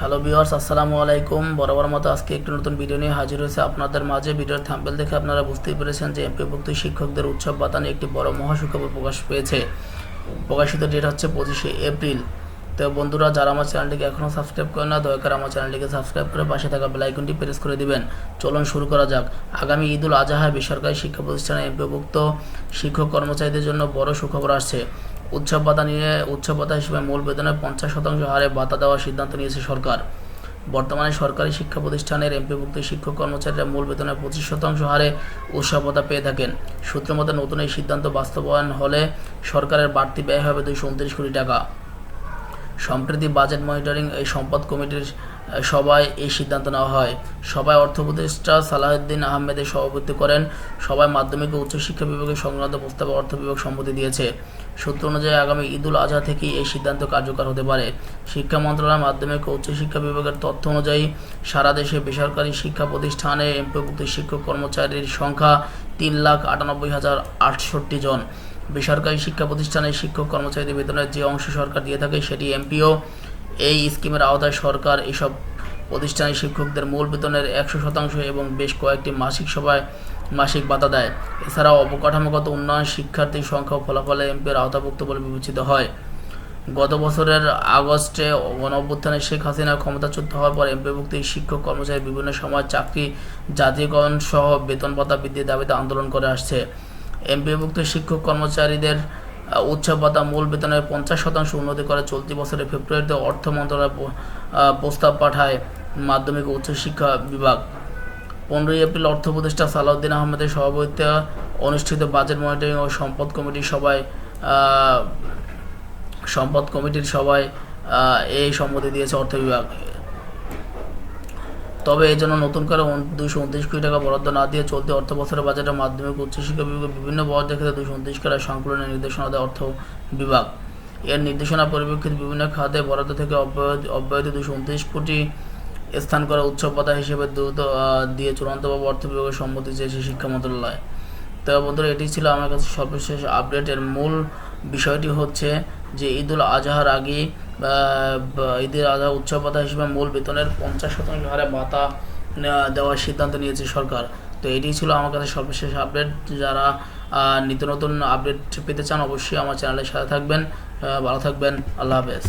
Hello viewers আসসালামু আলাইকুম। বরাবর মতো আজকে একটি নতুন ভিডিও নিয়ে হাজির হয়েছে আপনাদের মাঝে। ভিডিওর থাম্বেল দেখে আপনারা বুঝতেই পেরেছেন যে এমপিভুক্ত শিক্ষকদের উৎসব বাতানে একটি বড় মহাসুখবর প্রকাশ পেয়েছে। প্রকাশিত ডেট হচ্ছে পঁচিশে এপ্রিল। তো বন্ধুরা, যারা আমার চ্যানেলটিকে এখনও সাবস্ক্রাইব করেন না, দয়া করে আমার চ্যানেলটিকে সাবস্ক্রাইব করে পাশে থাকা বেলাইকনটি প্রেস করে দিবেন। চলুন শুরু করা যাক। আগামী ঈদুল আজহায় বেসরকারি শিক্ষা প্রতিষ্ঠানে এমপিভুক্ত শিক্ষক কর্মচারীদের জন্য বড় সুখবর আসছে। উৎসব ভাতা নিয়ে উৎসব ভাতা হিসেবে মূল বেতনের পঞ্চাশ শতাংশ হারে ভাতা দেওয়ার সিদ্ধান্ত নিয়েছে সরকার। বর্তমানে সরকারি শিক্ষা প্রতিষ্ঠানের এমপিভুক্ত শিক্ষক কর্মচারীরা মূল বেতনের পঁচিশ শতাংশ হারে উৎসব ভাতা পেয়ে থাকেন। সূত্র মতে, নতুন এই সিদ্ধান্ত বাস্তবায়ন হলে সরকারের বাড়তি ব্যয় হবে দুইশো উনত্রিশ কোটি টাকা। সম্প্রতি বাজেট মনিটরিং এই সম্পদ কমিটির সভায় এই সিদ্ধান্ত নেওয়া হয়। সভায় অর্থ উপদেষ্টা সালাহউদ্দিন আহমেদের সভাপতিত্ব করেন। সবাই মাধ্যমিক ও উচ্চশিক্ষা বিভাগের সংক্রান্ত প্রস্তাবে অর্থ বিভাগ সম্মতি দিয়েছে। সূত্র অনুযায়ী আগামী ঈদুল আজহা থেকেই এই সিদ্ধান্ত কার্যকর হতে পারে। শিক্ষা মন্ত্রণালয় মাধ্যমিক ও উচ্চশিক্ষা বিভাগের তথ্য অনুযায়ী, সারা দেশে বেসরকারি শিক্ষা প্রতিষ্ঠানে এমপিভুক্ত শিক্ষক কর্মচারীর সংখ্যা তিন লাখ আটানব্বই হাজার আটষট্টি জন। বেসরকারি শিক্ষা প্রতিষ্ঠানের শিক্ষক কর্মচারীদের বেতনের যে অংশ সরকার দিয়ে থাকে সেটি এমপিও। এই স্কিমের আওতায় সরকার এসব প্রতিষ্ঠানের শিক্ষকদের মূল বেতনের একশো শতাংশ এবং বেশ কয়েকটি মাসিক সভায় মাসিক ভাতা দেয়। এছাড়াও অবকাঠামোগত উন্নয়ন শিক্ষার্থীর সংখ্যা ফলাফলে এমপির আওতাভুক্ত বলে বিবেচিত হয়। গত বছরের আগস্টে গণঅভ্যুত্থানে শেখ হাসিনা ক্ষমতাচ্যুত হওয়ার পর এমপিভুক্ত শিক্ষক কর্মচারী বিভিন্ন সময় চাকরি জাতীয়করণ সহ বেতন ভাতা বৃদ্ধির দাবিতে আন্দোলন করে আসছে। এমপিভুক্ত শিক্ষক কর্মচারীদের ভাতা মূল বেতনের পঞ্চাশ শতাংশ উন্নতি করে চলতি বছরের ফেব্রুয়ারিতে অর্থ মন্ত্রণালয় প্রস্তাব পাঠায় মাধ্যমিক উচ্চশিক্ষা বিভাগ। পনেরোই এপ্রিল অর্থ উপদেষ্টা সালাউদ্দিন আহমেদের সভাপতিত্বে অনুষ্ঠিত বাজেট মনিটরিং ও সম্পদ কমিটির সভায় সম্পদ কমিটির সভায় এই সম্মতি দিয়েছে অর্থ বিভাগ। তবে এই জন্য নতুন করে দুইশো উনত্রিশ কোটি টাকা বরাদ্দ না দিয়ে চলতি অর্থ বছরের বাজেটে মাধ্যমিক উচ্চশিক্ষা বিভাগের বিভিন্ন বরাদ্দের ক্ষেত্রে দুশো উনত্রিশ টাকা সংকলনের নির্দেশনা দেয় অর্থ বিভাগ। এর নির্দেশনা পরিপ্রেক্ষিতে বিভিন্ন খাতে বরাদ্দ থেকে অব্যাহতি অব্যাহতি দুশো উনত্রিশ কোটি স্থান করা উৎসব ভাতা হিসেবে দ্রুত দিয়ে চূড়ান্তভাবে অর্থ বিভাগের সম্মতি চেয়েছে শিক্ষা মন্ত্রণালয়। তবে বন্ধুরা, এটি ছিল আমার কাছে সর্বশেষ আপডেট এর মূল বিষয়টি হচ্ছে যে ঈদুল আজহার আগে ঈদের আধা উৎসব ভাতা হিসেবে মূল বেতনের পঞ্চাশ শতাংশ হারে ভাতা দেওয়ার সিদ্ধান্ত নিয়েছে সরকার। তো এটি ছিল আমার কাছে সর্বশেষ আপডেট যারা নিত্য নতুন আপডেট পেতে চান অবশ্যই আমার চ্যানেলের সাথে থাকবেন। ভালো থাকবেন। আল্লাহ হাফেজ।